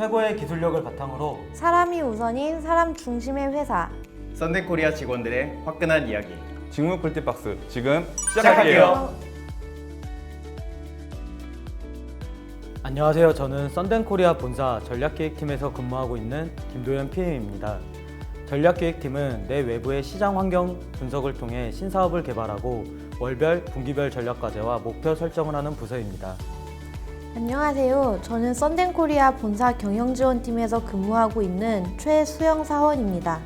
최고의 기술력을 바탕으로 사람이 우선인 사람 중심의 회사. 썬덴코리아 직원들의 화끈한 이야기 직무 꿀팁박스 지금 시작할게요. 안녕하세요. 저는 썬덴코리아 본사 전략기획팀에서 근무하고 있는 김도현 PM입니다. 전략기획팀은 내 외부의 시장 환경 분석을 통해 신사업을 개발하고 월별, 분기별 전략 과제와 목표 설정을 하는 부서입니다. 안녕하세요. 저는 썬덴코리아 본사 경영지원팀에서 근무하고 있는 최수영 사원입니다.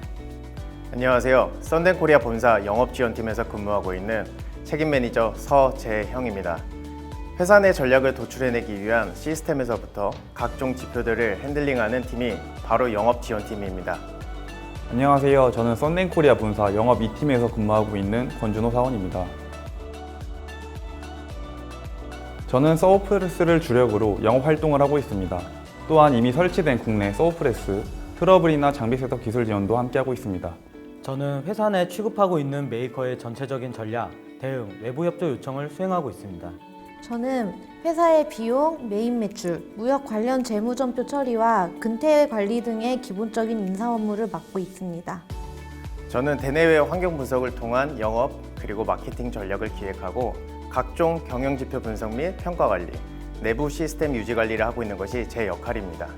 안녕하세요 썬덴코리아 본사 영업지원팀에서 근무하고 있는 책임 매니저 서재형입니다 회사 내 전략을 도출해내기 위한 시스템에서부터 각종 지표들을 핸들링하는 팀이 바로 영업지원팀입니다 안녕하세요. 저는 썬덴코리아 본사 영업 2팀에서 근무하고 있는 권준호 사원입니다. 저는 서브프레스를 주력으로 영업 활동을 하고 있습니다. 또한 이미 설치된 국내 서브프레스, 트러블이나 장비 셋업 기술 지원도 함께하고 있습니다. 저는 회사 내 취급하고 있는 메이커의 전체적인 전략, 대응, 외부 협조 요청을 수행하고 있습니다. 저는 회사의 비용, 메인 매출, 무역 관련 재무전표 처리와 근태 관리 등의 기본적인 인사 업무를 맡고 있습니다. 저는 대내외 환경 분석을 통한 영업 그리고 마케팅 전략을 기획하고 각종 경영 지표 분석 및 평가 관리, 내부 시스템 유지 관리를 하고 있는 것이 제 역할입니다.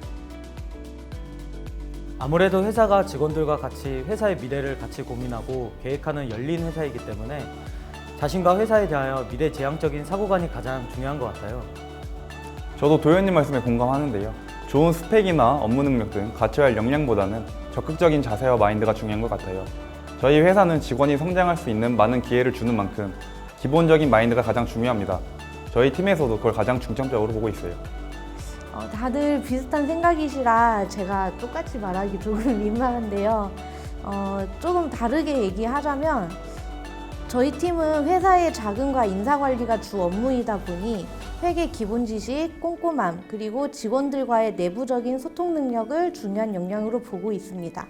아무래도 회사가 직원들과 같이 회사의 미래를 같이 고민하고 계획하는 열린 회사이기 때문에 자신과 회사에 대하여 미래 지향적인 사고관이 가장 중요한 것 같아요. 저도 도현님 말씀에 공감하는데요. 좋은 스펙이나 업무 능력 등 갖춰야 할 역량보다는 적극적인 자세와 마인드가 중요한 것 같아요. 저희 회사는 직원이 성장할 수 있는 많은 기회를 주는 만큼 기본적인 마인드가 가장 중요합니다. 저희 팀에서도 그걸 가장 중점적으로 보고 있어요. 어, 다들 비슷한 생각이시라 제가 똑같이 말하기 조금 민망한데요. 어, 조금 다르게 얘기하자면 저희 팀은 회사의 자금과 인사 관리가 주 업무이다 보니 회계 기본 지식, 꼼꼼함, 그리고 직원들과의 내부적인 소통 능력을 중요한 역량으로 보고 있습니다.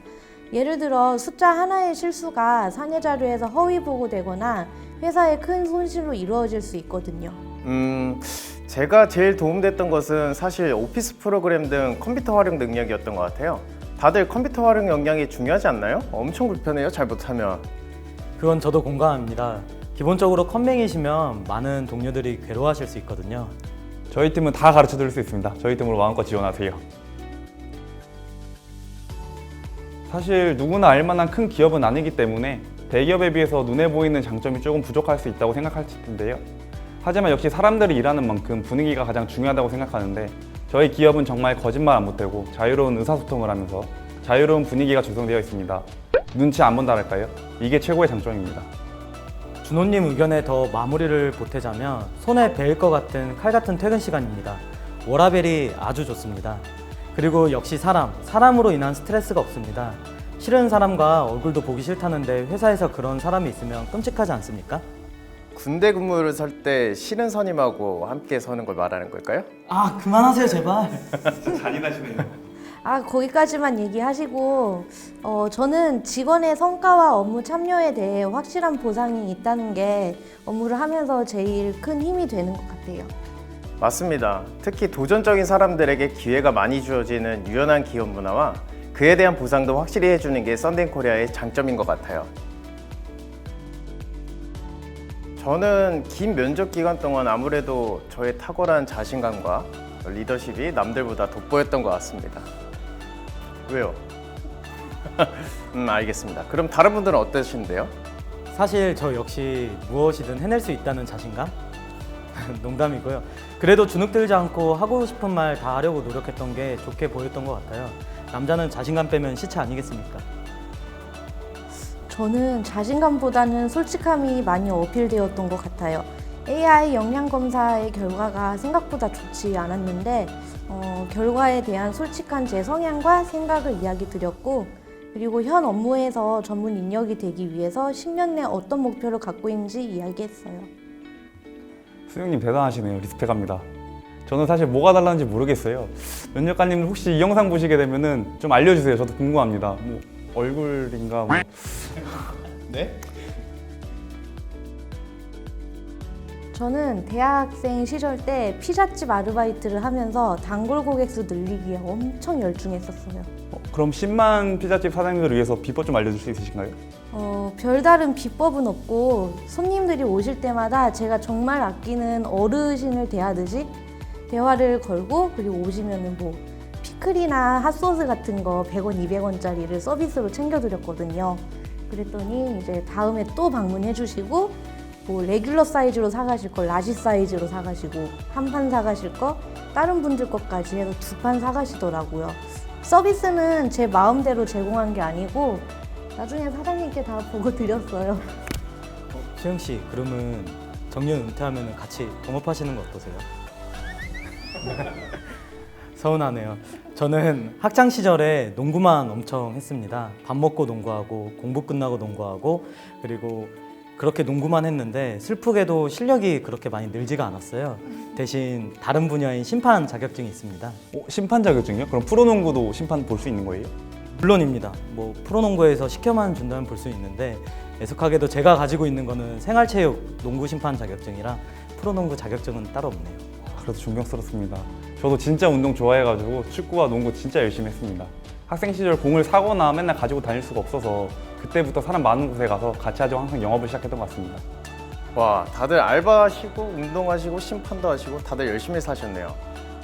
예를 들어 숫자 하나의 실수가 상해 자료에서 허위 보고되거나 회사에 큰 손실로 이루어질 수 있거든요. 음, 제가 제일 도움됐던 것은 사실 오피스 프로그램 등 컴퓨터 활용 능력이었던 것 같아요. 다들 컴퓨터 활용 역량이 중요하지 않나요? 엄청 불편해요, 잘 못하면. 그건 저도 공감합니다. 기본적으로 컴맹이시면 많은 동료들이 괴로워하실 수 있거든요. 저희 팀은 다 가르쳐 드릴 수 있습니다. 저희 팀으로 마음껏 지원하세요. 사실 누구나 알만한 큰 기업은 아니기 때문에 대기업에 비해서 눈에 보이는 장점이 조금 부족할 수 있다고 생각할 텐데요. 하지만 역시 사람들이 일하는 만큼 분위기가 가장 중요하다고 생각하는데 저희 기업은 정말 거짓말 안 못하고 자유로운 의사소통을 하면서 자유로운 분위기가 조성되어 있습니다. 눈치 안 본다랄까요? 이게 최고의 장점입니다. 준호님 의견에 더 마무리를 보태자면 손에 베일 것 같은 칼 같은 퇴근 시간입니다. 워라벨이 아주 좋습니다. 그리고 역시 사람, 사람으로 인한 스트레스가 없습니다. 싫은 사람과 얼굴도 보기 싫다는데 회사에서 그런 사람이 있으면 끔찍하지 않습니까? 군대 근무를 설 때 싫은 선임하고 함께 서는 걸 말하는 걸까요? 아 그만하세요 제발. 잔인하시네요. 아, 거기까지만 얘기하시고, 어, 저는 직원의 성과와 업무 참여에 대해 확실한 보상이 있다는 게 업무를 하면서 제일 큰 힘이 되는 것 같아요. 맞습니다. 특히 도전적인 사람들에게 기회가 많이 주어지는 유연한 기업 문화와 그에 대한 보상도 확실히 해주는 게 썬덴 코리아의 장점인 것 같아요. 저는 긴 면접 기간 동안 아무래도 저의 탁월한 자신감과 리더십이 남들보다 돋보였던 것 같습니다. 왜요? 음, 알겠습니다. 그럼 다른 분들은 어떠신데요? 사실 저 역시 무엇이든 해낼 수 있다는 자신감? 농담이고요. 그래도 주눅 들지 않고 하고 싶은 말 다 하려고 노력했던 게 좋게 보였던 것 같아요. 남자는 자신감 빼면 시체 아니겠습니까? 저는 자신감보다는 솔직함이 많이 어필되었던 것 같아요. AI 역량 검사의 결과가 생각보다 좋지 않았는데 어, 결과에 대한 솔직한 제 성향과 생각을 이야기 드렸고 그리고 현 업무에서 전문 인력이 되기 위해서 10년 내 어떤 목표를 갖고 있는지 이야기했어요. 수영님 대단하시네요. 리스펙합니다. 저는 사실 뭐가 달랐는지 모르겠어요. 면접관님 혹시 이 영상 보시게 되면은 좀 알려주세요. 저도 궁금합니다. 뭐 얼굴인가 뭐. 네? 저는 대학생 시절 때 피자집 아르바이트를 하면서 단골 고객 수 늘리기에 엄청 열중했었어요. 어, 그럼 10만 피자집 사장님들을 위해서 비법 좀 알려줄 수 있으신가요? 어, 별다른 비법은 없고 손님들이 오실 때마다 제가 정말 아끼는 어르신을 대하듯이 대화를 걸고 그리고 오시면은 뭐 피클이나 핫소스 같은 거 100원, 200원짜리를 서비스로 챙겨드렸거든요. 그랬더니 이제 다음에 또 방문해 주시고 뭐 레귤러 사이즈로 사가실 걸 라지 사이즈로 사가시고 한 판 사가실 거 다른 분들 것까지 해서 두 판 사가시더라고요. 서비스는 제 마음대로 제공한 게 아니고 나중에 사장님께 다 보고 드렸어요. 수영 씨, 그러면 정년 은퇴하면 같이 동업하시는 거 어떠세요? 서운하네요. 저는 학창 시절에 농구만 엄청 했습니다. 밥 먹고 농구하고 공부 끝나고 농구하고 그리고 그렇게 농구만 했는데 슬프게도 실력이 그렇게 많이 늘지가 않았어요. 대신 다른 분야인 심판 자격증이 있습니다. 어, 심판 자격증이요? 그럼 프로농구도 심판 볼 수 있는 거예요? 물론입니다. 뭐 프로농구에서 시켜만 준다면 볼 수 있는데 애석하게도 제가 가지고 있는 거는 생활체육 농구 심판 자격증이라 프로농구 자격증은 따로 없네요. 아, 그래도 존경스럽습니다. 저도 진짜 운동 좋아해가지고 축구와 농구 진짜 열심히 했습니다. 학생 시절 공을 사거나 맨날 가지고 다닐 수가 없어서 그때부터 사람 많은 곳에 가서 같이 하자고 항상 영업을 시작했던 것 같습니다. 와, 다들 알바하시고 운동하시고 심판도 하시고 다들 열심히 사셨네요.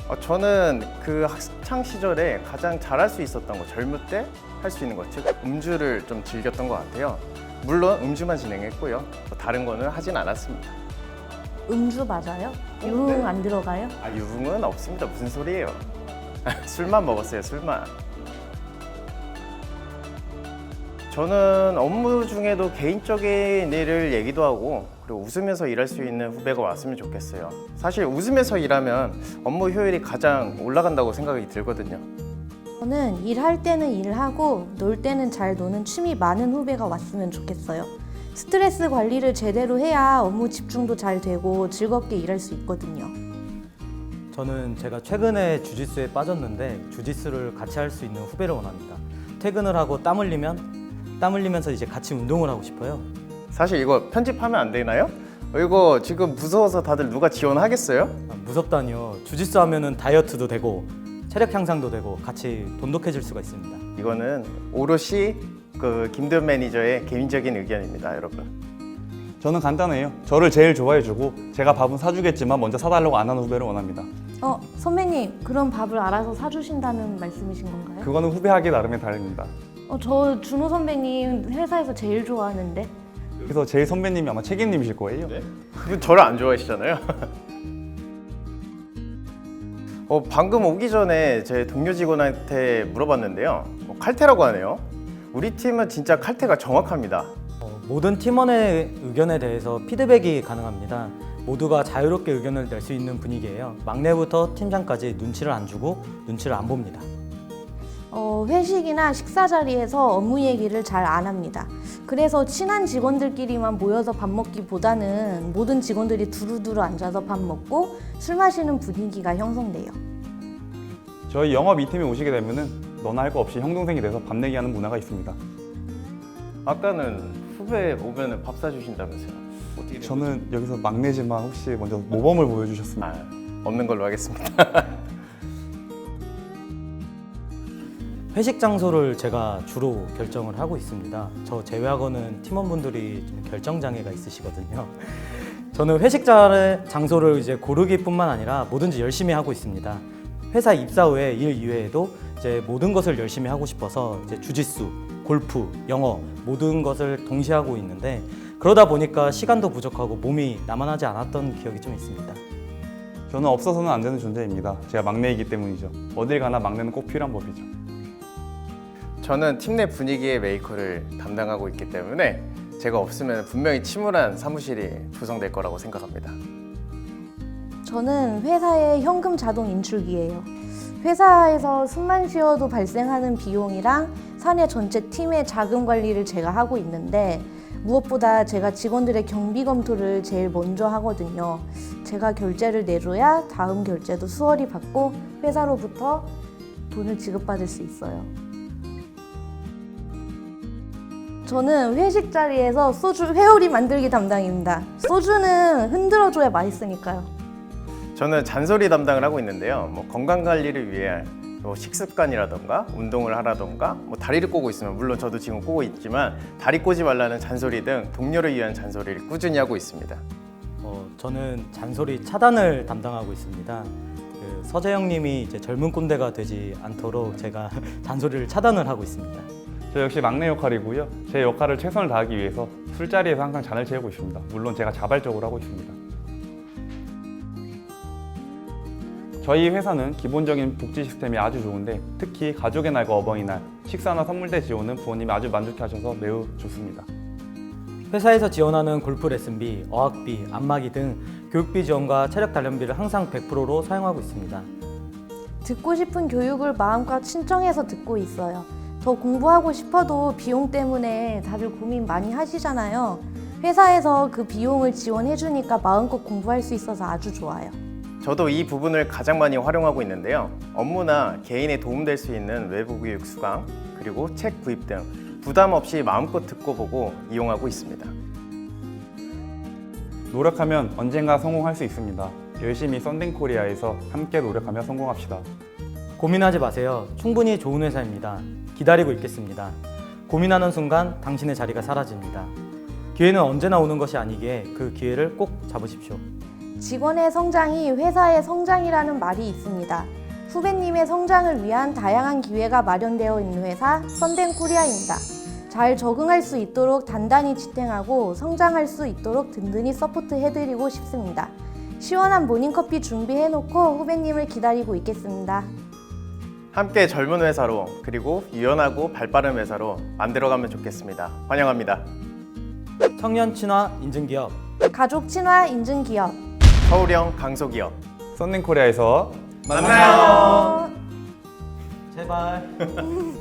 어, 저는 그 학창 시절에 가장 잘할 수 있었던 거 젊을 때 할 수 있는 것, 즉 음주를 좀 즐겼던 것 같아요. 물론 음주만 진행했고요. 뭐 다른 거는 하진 않았습니다. 음주 맞아요? 유흥 안 들어가요? 아, 유흥은 없습니다. 무슨 소리예요? 술만 먹었어요, 술만. 저는 업무 중에도 개인적인 일을 얘기도 하고 그리고 웃으면서 일할 수 있는 후배가 왔으면 좋겠어요. 사실 웃으면서 일하면 업무 효율이 가장 올라간다고 생각이 들거든요. 저는 일할 때는 일하고 놀 때는 잘 노는 취미 많은 후배가 왔으면 좋겠어요. 스트레스 관리를 제대로 해야 업무 집중도 잘 되고 즐겁게 일할 수 있거든요. 저는 제가 최근에 주짓수에 빠졌는데 주짓수를 같이 할 수 있는 후배를 원합니다. 퇴근을 하고 땀 흘리면 땀 흘리면서 이제 같이 운동을 하고 싶어요. 사실 이거 편집하면 안 되나요? 어, 이거 지금 무서워서 다들 누가 지원하겠어요? 아, 무섭다니요. 주짓수 하면은 다이어트도 되고 체력 향상도 되고 같이 돈독해질 수가 있습니다. 이거는 오롯이 그 김도현 매니저의 개인적인 의견입니다, 여러분. 저는 간단해요. 저를 제일 좋아해주고 제가 밥은 사주겠지만 먼저 사달라고 안 하는 후배를 원합니다. 어, 선배님, 그럼 밥을 알아서 사주신다는 말씀이신 건가요? 그거는 후배하기 나름의 다릅니다. 어, 저 준호 선배님 회사에서 제일 좋아하는데. 그래서 제일 선배님이 아마 책임님이실 거예요. 그 저를 안 좋아하시잖아요. 어, 방금 오기 전에 제 동료 직원한테 물어봤는데요. 어, 칼퇴라고 하네요. 우리 팀은 진짜 칼퇴가 정확합니다. 어, 모든 팀원의 의견에 대해서 피드백이 가능합니다. 모두가 자유롭게 의견을 낼 수 있는 분위기예요. 막내부터 팀장까지 눈치를 안 주고 눈치를 안 봅니다. 어, 회식이나 식사 자리에서 업무 얘기를 잘 안 합니다. 그래서 친한 직원들끼리만 모여서 밥 먹기보다는 모든 직원들이 두루두루 앉아서 밥 먹고 술 마시는 분위기가 형성돼요. 저희 영업 이 팀에 오시게 되면은 너나 할 거 없이 형 동생이 돼서 밥 내기 하는 문화가 있습니다. 아까는 후배 오면 밥 사주신다면서요. 어떻게 된 거죠? 저는 여기서 막내지만 혹시 먼저 모범을 보여주셨으면 아, 없는 걸로 하겠습니다. 회식 장소를 제가 주로 결정을 하고 있습니다. 저 제외하고는 팀원분들이 좀 결정 장애가 있으시거든요. 저는 회식 자- 장소를 이제 고르기뿐만 아니라 뭐든지 열심히 하고 있습니다. 회사 입사 후에 일 이외에도 이제 모든 것을 열심히 하고 싶어서 이제 주짓수, 골프, 영어 모든 것을 동시에 하고 있는데 그러다 보니까 시간도 부족하고 몸이 나만하지 않았던 기억이 좀 있습니다. 저는 없어서는 안 되는 존재입니다. 제가 막내이기 때문이죠. 어딜 가나 막내는 꼭 필요한 법이죠. 저는 팀 내 분위기의 메이커를 담당하고 있기 때문에 제가 없으면 분명히 침울한 사무실이 조성될 거라고 생각합니다. 저는 회사의 현금 자동 인출기예요. 회사에서 숨만 쉬어도 발생하는 비용이랑 사내 전체 팀의 자금 관리를 제가 하고 있는데 무엇보다 제가 직원들의 경비 검토를 제일 먼저 하거든요. 제가 결제를 내줘야 다음 결제도 수월히 받고 회사로부터 돈을 지급받을 수 있어요. 저는 회식 자리에서 소주 회오리 만들기 담당입니다. 소주는 흔들어줘야 맛있으니까요. 저는 잔소리 담당을 하고 있는데요. 뭐 건강 관리를 위해 뭐 식습관이라던가 운동을 하라던가 뭐 다리를 꼬고 있으면 물론 저도 지금 꼬고 있지만 다리 꼬지 말라는 잔소리 등 동료를 위한 잔소리를 꾸준히 하고 있습니다. 어, 저는 잔소리 차단을 담당하고 있습니다. 그 서재영님이 이제 젊은 꼰대가 되지 않도록 제가 잔소리를 차단을 하고 있습니다. 저 역시 막내 역할이고요. 제 역할을 최선을 다하기 위해서 술자리에서 항상 잔을 채우고 있습니다. 물론 제가 자발적으로 하고 있습니다. 저희 회사는 기본적인 복지 시스템이 아주 좋은데 특히 가족의 날과 어버이날, 식사나 선물대 지원은 부모님이 아주 만족해하셔서 매우 좋습니다. 회사에서 지원하는 골프 레슨비, 어학비, 안마기 등 교육비 지원과 체력 단련비를 항상 100%로 사용하고 있습니다. 듣고 싶은 교육을 마음껏 신청해서 듣고 있어요. 더 공부하고 싶어도 비용 때문에 다들 고민 많이 하시잖아요. 회사에서 그 비용을 지원해주니까 마음껏 공부할 수 있어서 아주 좋아요. 저도 이 부분을 가장 많이 활용하고 있는데요. 업무나 개인에 도움될 수 있는 외부 교육 수강 그리고 책 구입 등 부담 없이 마음껏 듣고 보고 이용하고 있습니다. 노력하면 언젠가 성공할 수 있습니다. 열심히 썬딩 코리아에서 함께 노력하며 성공합시다. 고민하지 마세요. 충분히 좋은 회사입니다. 기다리고 있겠습니다. 고민하는 순간 당신의 자리가 사라집니다. 기회는 언제나 오는 것이 아니기에 그 기회를 꼭 잡으십시오. 직원의 성장이 회사의 성장이라는 말이 있습니다. 후배님의 성장을 위한 다양한 기회가 마련되어 있는 회사 썬덴 코리아입니다. 잘 적응할 수 있도록 단단히 지탱하고 성장할 수 있도록 든든히 서포트 해드리고 싶습니다. 시원한 모닝커피 준비해놓고 후배님을 기다리고 있겠습니다. 함께 젊은 회사로 그리고 유연하고 발빠른 회사로 만들어가면 좋겠습니다. 환영합니다. 청년 친화 인증기업 가족 친화 인증 기업. 서울형 강소기업. 썬딩 코리아에서 만나요. 어... 제발